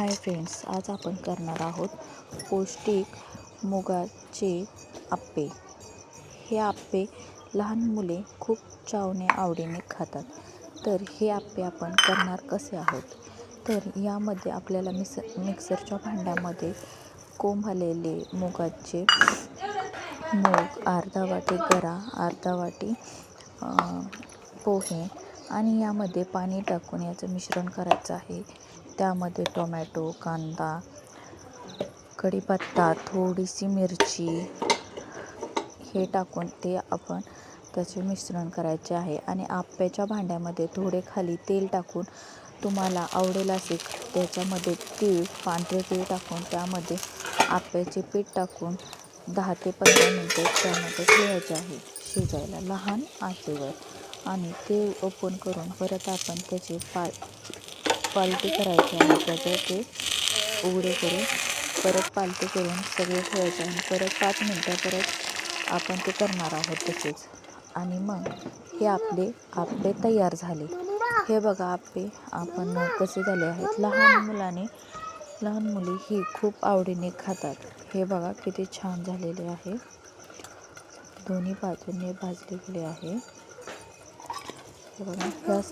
Hi friends आज आपण करणार आहोत पौष्टिक मुगाचे आप्पे. हे आप्पे लहान मुले खूप चावने आवडीने खातात. तर हे आप्पे आपण करणार कसे आहोत? तर यामध्ये आपल्याला मिस मिक्सरच्या भांड्यामध्ये कोंबलेले मुगाचे मूग अर्धा वाटी गरा अर्धा वाटी पोहे आणि यामध्ये पाणी टाकून याचं मिश्रण करायचं आहे. त्यामध्ये टोमॅटो कांदा कढीपत्ता थोडीशी मिरची हे टाकून ते आपण त्याचे मिश्रण करायचे आहे. आणि आप्याच्या भांड्यामध्ये थोडे खाली तेल टाकून तुम्हाला आवडेल असे त्याच्यामध्ये तीळ पांढरे तीळ टाकून त्यामध्ये आप्याचे पीठ टाकून दहा ते पंधरा मिनटे त्यामध्ये ठेवायचे आहे. शिजायला लहान आचेवर. आणि ते ओपन करून परत आपण त्याचे पा पालटी करायची आणि त्याचे ते उघडे करून परत पालटी करून सगळे ठेवायचे आणि परत पाच मिनटं परत आपण ते करणार आहोत तसेच. आणि मग हे आपले आपले तयार झाले. हे बघा आपले आपण कसे झाले आहेत. लहान मुलाने लहान मुली ही खूप आवडीने खातात. हे बघा किती छान झालेले आहे. दोन्ही बाजूने भाजले गेले आहे. Baju.